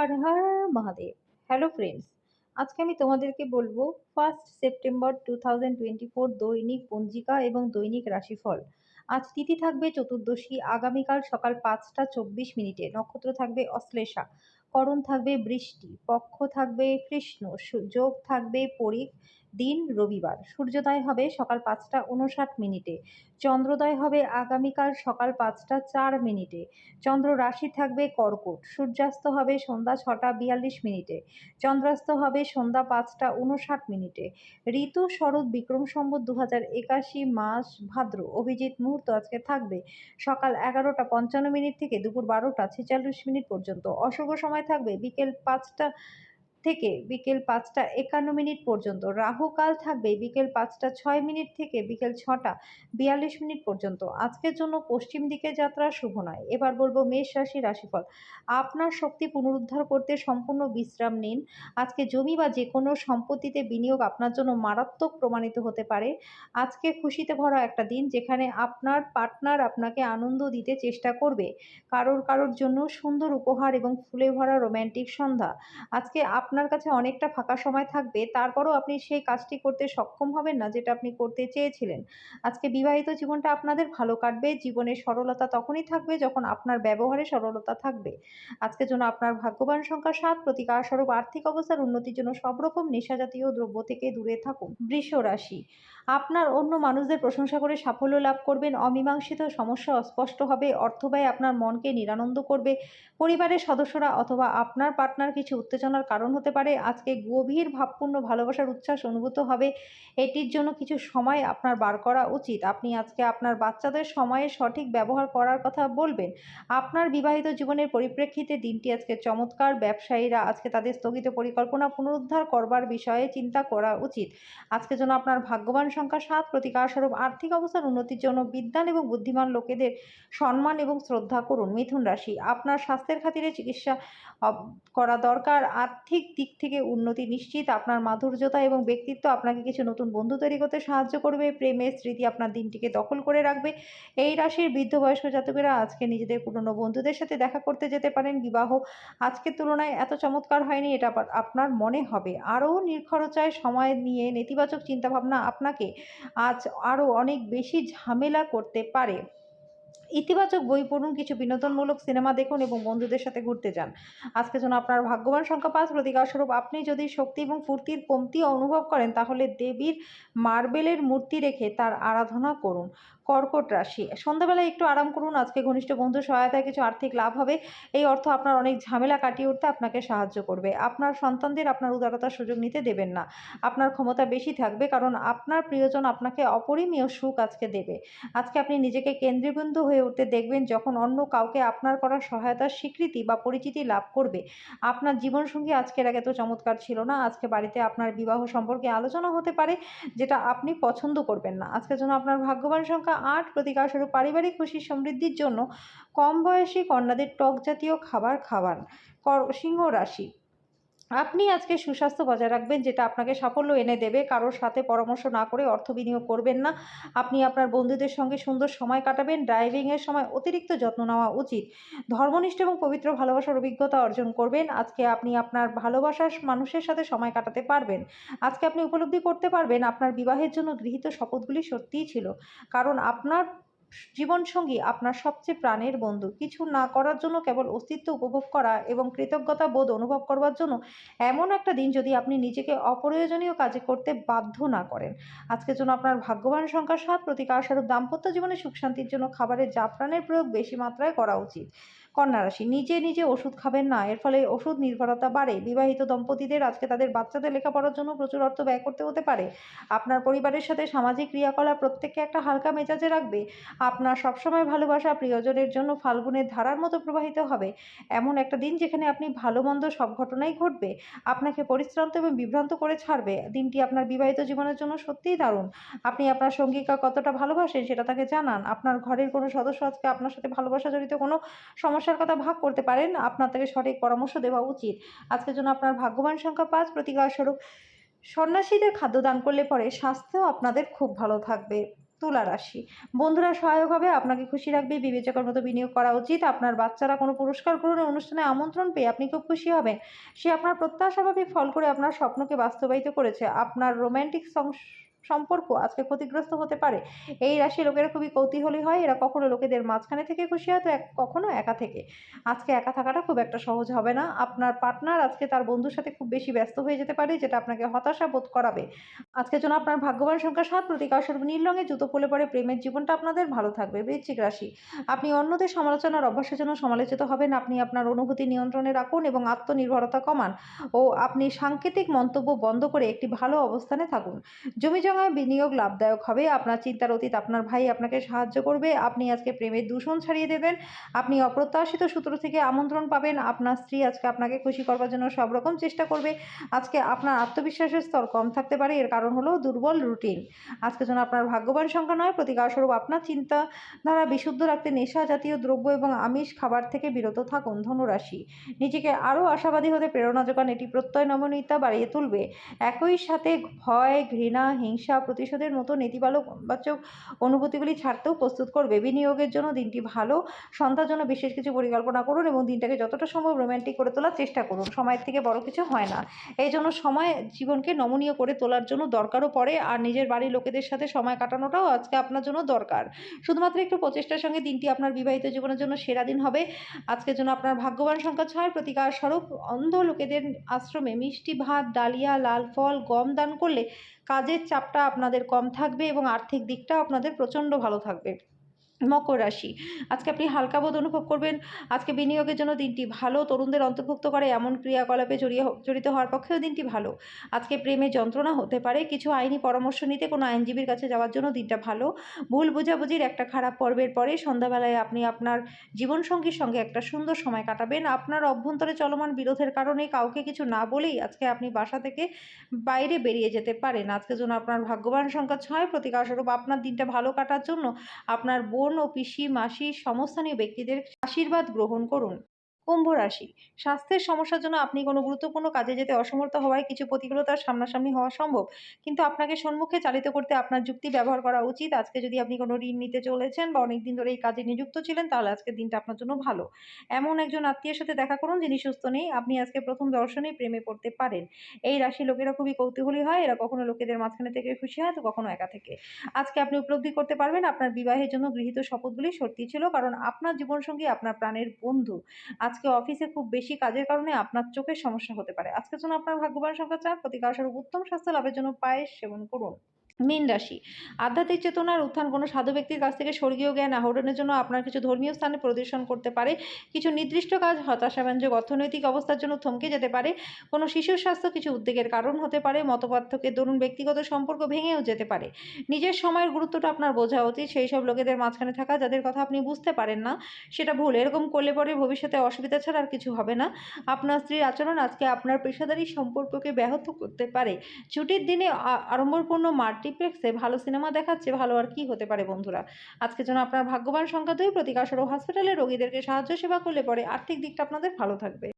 হর Har Mahadev. Hello friends আজকে আমি তোমাদেরকে বলব first September two thousand twenty four দৈনিক পঞ্জিকা এবং দৈনিক রাশিফল। আজ তিথি থাকবে চতুর্দশী, আগামীকাল সকাল পাঁচটা চব্বিশ মিনিটে। নক্ষত্র থাকবে অশ্লেষা, করণ থাকবে বৃষ্টি, পক্ষ থাকবে কৃষ্ণ যোগ থাকবে পরিখ দিন রবিবার। সূর্যোদয় হবে সকাল পাঁচটা উনষাট মিনিটে। চন্দ্রোদয় হবে আগামীকাল সকাল পাঁচটা চার মিনিটে। চন্দ্র রাশি থাকবে কর্কট। সূর্যাস্ত হবে সন্ধ্যা ছটা বিয়াল্লিশ মিনিটে। চন্দ্রাস্ত হবে সন্ধ্যা পাঁচটা উনষাট মিনিটে। ঋতু শরৎ বিক্রম সম্বত দু হাজার একাশি মাস ভাদ্র। অভিজিৎ মুহূর্ত আজকে থাকবে সকাল এগারোটা পঞ্চান্ন মিনিট থেকে দুপুর বারোটা ছেচল্লিশ মিনিট পর্যন্ত। অশুভ সময় থাকবে বিকেল পাঁচটা থেকে বিকেল পাঁচটা একান্ন মিনিট পর্যন্ত। রাহুকাল থাকবে বিকেল পাঁচটা ছয় মিনিট থেকে বিকেল ছটা বিয়াল্লিশ মিনিট পর্যন্ত। আজকের জন্য পশ্চিম দিকে যাত্রা শুভ নয়। এবার বলব মেষ রাশি রাশিফল। আপনার শক্তি পুনরুদ্ধার করতে সম্পূর্ণ বিশ্রাম নিন। আজকে জমি বা যে কোনো সম্পত্তিতে বিনিয়োগ আপনার জন্য মারাত্মক প্রমাণিত হতে পারে। আজকে খুশিতে ভরা একটা দিন যেখানে আপনার পার্টনার আপনাকে আনন্দ দিতে চেষ্টা করবে। কারোর কারোর জন্য সুন্দর উপহার এবং ফুলে ভরা রোম্যান্টিক সন্ধ্যা। আজকে আপনার কাছে অনেকটা ফাঁকা সময় থাকবে, তারপরও আপনি সেই কাজটি করতে সক্ষম হবেন না যেটা আপনি করতে চেয়েছিলেন। আজকে বিবাহিত জীবনটা আপনাদের ভালো কাটবে, জীবনের সরলতা তখনই থাকবে যখন আপনার ব্যবহারে সরলতা থাকবে। আজকের জন্য আপনার ভাগ্যবান সংখ্যা সাত প্রতিকার স্বরূপ আর্থিক অবস্থার উন্নতির জন্য সব রকম নেশাজাতীয় দ্রব্য থেকে দূরে থাকুন। বৃষ রাশি, আপনার অন্য মানুষদের প্রশংসা করে সাফল্য লাভ করবেন, অমীমাংসিত সমস্যা অস্পষ্ট হবে অর্থ ব্যয় আপনার মনকে নিরানন্দ করবে, পরিবারের সদস্যরা অথবা আপনার পার্টনার কিছু উত্তেজনার কারণ হতে পারে। আজকে গভীর ভাবপূর্ণ ভালোবাসার উচ্ছ্বাস অনুভূত হবে। এটির জন্য কিছু সময় আপনার বার করা উচিত। আপনি আজকে আপনার বাচ্চাদের সময়ে সঠিক ব্যবহার করার কথা বলবেন। আপনার বিবাহিত জীবনের পরিপ্রেক্ষিতে দিনটি আজকে চমৎকার। ব্যবসায়ীরা আজকে তাদের স্থগিত পরিকল্পনা পুনরুদ্ধার করবার বিষয়ে চিন্তা করা উচিত। আজকে যেন আপনার ভাগ্যবান সংখ্যা সাত প্রতিকার স্বরূপ আর্থিক অবস্থার উন্নতির জন্য বিদ্যান এবং বুদ্ধিমান লোকেদের সম্মান এবং শ্রদ্ধা করুন। মিথুন রাশি, আপনার স্বাস্থ্যের খাতিরে চিকিৎসা করা দরকার। আর্থিক দিক থেকে উন্নতি নিশ্চিত, আপনার মাধুর্যতা এবং ব্যক্তিত্ব আপনাকে কিছু নতুন বন্ধু তৈরি করতে সাহায্য করবে, প্রেমের স্মৃতি আপনার দিনটিকে দখল করে রাখবে। এই রাশির বৃদ্ধ বয়স্ক জাতকেরা আজকে নিজেদের পুরনো বন্ধুদের সাথে দেখা করতে যেতে পারেন বিবাহ। আজকের তুলনায় এত চমৎকার হয়নি, এটা আপনার মনে হবে। আরও নির্খরচায় সময় নিয়ে নেতিবাচক চিন্তাভাবনা আপনাকে আজ আরও অনেক বেশি ঝামেলা করতে পারে। ইতিবাচক বই পড়ুন, কিছু বিনোদনমূলক সিনেমা দেখুন এবং বন্ধুদের সাথে ঘুরতে যান। আজকে জন্য আপনার ভাগ্যবান সংখ্যা পাঁচ প্রতিকারস্বরূপ আপনি যদি শক্তি এবং ফুর্তির কমতি অনুভব করেন, তাহলে দেবীর মার্বেলের মূর্তি রেখে তার আরাধনা করুন। কর্কট রাশি, সন্ধ্যাবেলায় একটু আরাম করুন, আজকে ঘনিষ্ঠ বন্ধুর সহায়তায় কিছু আর্থিক লাভ হবে, এই অর্থ আপনার অনেক ঝামেলা কাটিয়ে উঠতে আপনাকে সাহায্য করবে। আপনার সন্তানদের আপনার উদারতার সুযোগ নিতে দেবেন না। আপনার ক্ষমতা বেশি থাকবে কারণ আপনার প্রিয়জন আপনাকে অপরিমেয় সুখ আজকে দেবে। আজকে আপনি নিজেকে কেন্দ্রবিন্দু হয়ে উঠতে দেখবেন যখন অন্য কাউকে আপনার করা সহায়তার স্বীকৃতি বা পরিচিতি লাভ করবে। আপনার জীবনসঙ্গী আজকের আগে তো চমৎকার ছিল না, আজকে বাড়িতে আপনার বিবাহ সম্পর্কে আলোচনা হতে পারে, যেটা আপনি পছন্দ করবেন না। আজকের জন্য আপনার ভাগ্যবান সংখ্যা আট, প্রতিকার স্বরূপ পারিবারিক খুশি সমৃদ্ধির জন্য কম বয়সী কন্যাদের টক জাতীয় খাবার খাওয়ান। কর- সিংহ রাশি। আপনি আজকে সুস্বাস্থ্য বজায় রাখবেন, যেটা আপনাকে সাফল্য এনে দেবে। কারোর সাথে পরামর্শ না করে অর্থ বিনিয়োগ করবেন না। আপনি আপনার বন্ধুদের সঙ্গে সুন্দর সময় কাটাবেন। ড্রাইভিংয়ের সময় অতিরিক্ত যত্ন নেওয়া উচিত। ধর্মনিষ্ঠ এবং পবিত্র ভালোবাসার অভিজ্ঞতা অর্জন করবেন। আজকে আপনি আপনার ভালোবাসার মানুষের সাথে সময় কাটাতে পারবেন। আজকে আপনি উপলব্ধি করতে পারবেন আপনার বিবাহের জন্য গৃহীত শপথগুলি সত্যিই ছিল। কারণ আপনার জীবনসঙ্গী আপনার সবচেয়ে প্রাণের বন্ধু। কিছু না করার জন্য কেবল অস্তিত্ব উপভোগ করা এবং কৃতজ্ঞতা বোধ অনুভব করবার জন্য এমন একটা দিন যদি আপনি নিজেকে অপ্রয়োজনীয় কাজে করতে বাধ্য না করেন। আজকের জন্য আপনার ভাগ্যবান সংখ্যা সাত প্রতিকার স্বরূপ দাম্পত্য জীবনে সুখ শান্তির জন্য খাবারের জাফরানের প্রয়োগ বেশি মাত্রায় করা উচিত। কন্যা রাশি, নিজে নিজে ওষুধ খাবেন না। এর ফলে ওষুধ নির্ভরতা বাড়ে। বিবাহিত দম্পতিদের আজকে তাদের বাচ্চাদের লেখাপড়ার জন্য প্রচুর অর্থ ব্যয় করতে হতে পারে। আপনার পরিবারের সাথে সামাজিক ক্রিয়াকলাপ প্রত্যেককে একটা হালকা মেজাজে রাখবে। আপনার সবসময় ভালোবাসা প্রিয়জনের জন্য ফাল্গুনের ধারার মতো প্রবাহিত হবে। এমন একটা দিন যেখানে আপনি ভালো মন্দ সব ঘটনাই ঘটবে। আপনাকে পরিশ্রান্ত এবং বিভ্রান্ত করে ছাড়বে। দিনটি আপনার বিবাহিত জীবনের জন্য সত্যিই দারুণ। আপনি আপনার সঙ্গীকে কতটা ভালোবাসেন সেটা তাকে জানান। আপনার ঘরের কোনো সদস্য আজকে আপনার সাথে ভালোবাসা জড়িত কোনো সমস্যার কথা ভাগ করতে পারেন, আপনার তাকে সঠিক পরামর্শ দেওয়া উচিত। আজকের জন্য আপনার ভাগ্যবান সংখ্যা পাঁচ, প্রতিকার স্বরূপ সন্ন্যাসীদের খাদ্য দান করলে পরে স্বাস্থ্য আপনাদের খুব ভালো থাকবে। তুলা রাশি। বন্ধুরা, সহায়ক হবে, আপনাকে খুশি রাখবে, বিবেচকের মতো বিনিয়োগ করা উচিত। আপনার বাচ্চারা কোনো পুরস্কার গ্রহণের অনুষ্ঠানে আমন্ত্রণ পেয়ে আপনি খুব খুশি হবেন। সে আপনার প্রত্যাশাভাবে ফল করে আপনার স্বপ্নকে বাস্তবায়িত করেছে। আপনার রোম্যান্টিক সম্পর্ক আজকে ক্ষতিগ্রস্ত হতে পারে। এই রাশি লোকেরা খুবই কৌতূহলী হয়। এরা কখনো লোকেদের মাঝখানে থেকে খুশি হয়, তো এক, কখনো একা থেকে। আজকে একা থাকাটা খুব একটা সহজ হবে না। আপনার পার্টনার আজকে তার বন্ধুর সাথে খুব বেশি ব্যস্ত হয়ে যেতে পারে, যেটা আপনাকে হতাশা বোধ করাবে। আজকের জন্য আপনার ভাগ্যবান সংখ্যা সাত প্রতিকার নীল রঙে, জুতো পলে পরে প্রেমের জীবনটা আপনাদের ভালো থাকবে। বৃশ্চিক রাশি, আপনি অন্যদের সমালোচনার অভ্যাসের জন্য সমালোচিত হবেন। আপনি আপনার অনুভূতি নিয়ন্ত্রণে রাখুন এবং আত্মনির্ভরতা কমান ও আপনি সাংকেতিক মন্তব্য বন্ধ করে একটি ভালো অবস্থানে থাকুন। জমি জমায় বিনিয়োগ লাভদায়ক হবে। আপনার চিন্তার অতীত আপনার ভাই আপনাকে সাহায্য করবে। আপনি আজকে প্রেমের দূষণ ছাড়িয়ে দেবেন। আপনি অপ্রত্যাশিত সূত্র থেকে আমন্ত্রণ পাবেন। আপনার স্ত্রী আজকে আপনাকে খুশি করবার জন্য সব রকম চেষ্টা করবে। আজকে আপনার আত্মবিশ্বাসের স্তর কম থাকতে পারে। এর কারণ হলো দুর্বল রুটিন আজকে যেন আপনার ভাগ্যবান সংখ্যা নয়, প্রতিকারস্বরূপ আপনার চিন্তা চিন্তাধারা বিশুদ্ধ রাখতে নেশা জাতীয় দ্রব্য এবং আমিষ খাবার থেকে বিরত থাকুন। ধনুরাশি। নিজেকে আরও আশাবাদী হতে প্রেরণা যোগান এটি প্রত্যয় নমনীয়তা বাড়িয়ে তুলবে। একই সাথে ভয়, ঘৃণা, হিংসা প্রতিশোধের মতো নেতিবাচক অনুভূতিগুলি ছাড়তেও প্রস্তুত করবে বিনিয়োগের জন্য দিনটি ভালো, সন্ধ্যার জন্য বিশেষ কিছু পরিকল্পনা করুন এবং দিনটাকে যতটা সম্ভব রোম্যান্টিক করে তোলার চেষ্টা করুন। সময়ের থেকে বড় কিছু হয় না। এই জন্য সময় জীবনকে নমনীয় করে তোলার জন্য দরকারও পড়ে আর নিজের বাড়ির লোকেদের সাথে সময় কাটানোটাও আজকে আপনার জন্য দরকার। শুধুমাত্র একটু প্রচেষ্টার সঙ্গে দিনটি আপনার বিবাহিত জীবনের জন্য সেরা দিন হবে। আজকের জন্য আপনার ভাগ্যবান সংখ্যা ছয়। প্রতিকার স্বরূপ, অন্ধ লোকেদের আশ্রমে মিষ্টি ভাত, ডালিয়া, লাল ফল, গম দান করলে কাজের চাপটা আপনাদের কম থাকবে এবং আর্থিক দিকটাও আপনাদের প্রচণ্ড ভালো থাকবে। মকর রাশি। আজকে আপনি হালকা বোধ অনুভব করবেন। আজকে বিনিয়োগের জন্য দিনটি ভালো, তরুণদের অন্তর্ভুক্ত করে, এমন ক্রিয়াকলাপে জড়িয়ে জড়িত হওয়ার পক্ষেও দিনটি ভালো। আজকে প্রেমে যন্ত্রণা হতে পারে। কিছু আইনি পরামর্শ নিতে কোনো আইনজীবীর কাছে যাওয়ার জন্য দিনটা ভালো। ভুল বোঝাবুঝির একটা খারাপ পর্বের পরে সন্ধ্যাবেলায় আপনি আপনার জীবনসঙ্গীর সঙ্গে একটা সুন্দর সময় কাটাবেন। আপনার অভ্যন্তরে চলমান বিরোধের কারণে কাউকে কিছু না বলেই আজকে আপনি বাসা থেকে বাইরে বেরিয়ে যেতে পারেন। আজকের জন্য আপনার ভাগ্যবান সংখ্যা ছয় প্রতিকারস্বরূপ আপনার দিনটা ভালো কাটার জন্য আপনার বোন ও পিসি মাসি সমস্থানীয় ব্যক্তিদের আশীর্বাদ গ্রহণ করুন। কুম্ভ রাশি। স্বাস্থ্যের সমস্যার জন্য আপনি কোনো গুরুত্বপূর্ণ কাজে যেতে অসমর্থ হওয়ায় কিছু প্রতিকূলতার সামনাসামনি হওয়া সম্ভব। কিন্তু আপনাকে সম্মুখে চালিত করতে আপনার যুক্তি ব্যবহার করা উচিত। আজকে যদি আপনি কোনো ঋণ নিতে চলেছেন বা অনেক দিন ধরে এই কাজে নিযুক্ত ছিলেন, তাহলে আজকের দিনটা আপনার জন্য ভালো। এমন একজন আত্মীয়ের সাথে দেখা করুন যিনি সুস্থ নেই। আপনি আজকে প্রথম দর্শনেই প্রেমে পড়তে পারেন। এই রাশি লোকেরা খুবই কৌতূহলী হয়। এরা কখনো লোকেদের মাঝখানে থেকে খুশি হয়, তো কখনো একা থেকে। আজকে আপনি উপলব্ধি করতে পারবেন আপনার বিবাহের জন্য গৃহীত শপথগুলি সত্যি ছিল, কারণ আপনার জীবনসঙ্গী আপনার প্রাণের বন্ধু। আজকে অফিসে খুব বেশি কাজের কারণে আপনার চোখের সমস্যা হতে পারে। আজকের জন্য আপনার ভাগ্যবান সংখ্যা চার। প্রতিকার স্বরূপ উত্তম, স্বাস্থ্য লাভের জন্য পায়েস সেবন করুন। মীন রাশি। আধ্যাত্মিক চেতনার উত্থান কোনো সাধু ব্যক্তির কাছ থেকে স্বর্গীয় জ্ঞান আহরণের জন্য আপনার কিছু ধর্মীয় স্থানে প্রদর্শন করতে পারে। কিছু নির্দিষ্ট কাজ, হতাশাব্যঞ্জক অর্থনৈতিক অবস্থার জন্য থমকে যেতে পারে। কোনো শিশুর স্বাস্থ্য কিছু উদ্বেগের কারণ হতে পারে। মতপার্থক্যের দরুন ব্যক্তিগত সম্পর্ক ভেঙেও যেতে পারে। নিজের সময়ের গুরুত্বটা আপনার বোঝা উচিত। সেই সব লোকেদের মাঝখানে থাকা যাদের কথা আপনি বুঝতে পারেন না, সেটা ভুল। এরকম করলে পরে ভবিষ্যতে অসুবিধা ছাড়া আর কিছু হবে না। আপনার স্ত্রীর আচরণ আজকে আপনার পেশাদারি সম্পর্ককে ব্যাহত করতে পারে। ছুটির দিনে আড়ম্বরপূর্ণ আড়ম্বরপূর্ণ মাল্টিপ্লেক্সে ভালো সিনেমা দেখাচ্ছে, ভালো আর কি হতে পারে বন্ধুরা? আজকের জন্য আপনার ভাগ্যবান সংখ্যা দুই প্রতিকারস্বরূপ হসপিটালে রোগীদেরকে সাহায্য সেবা করলে পরে আর্থিক দিকটা আপনাদের ভালো থাকবে।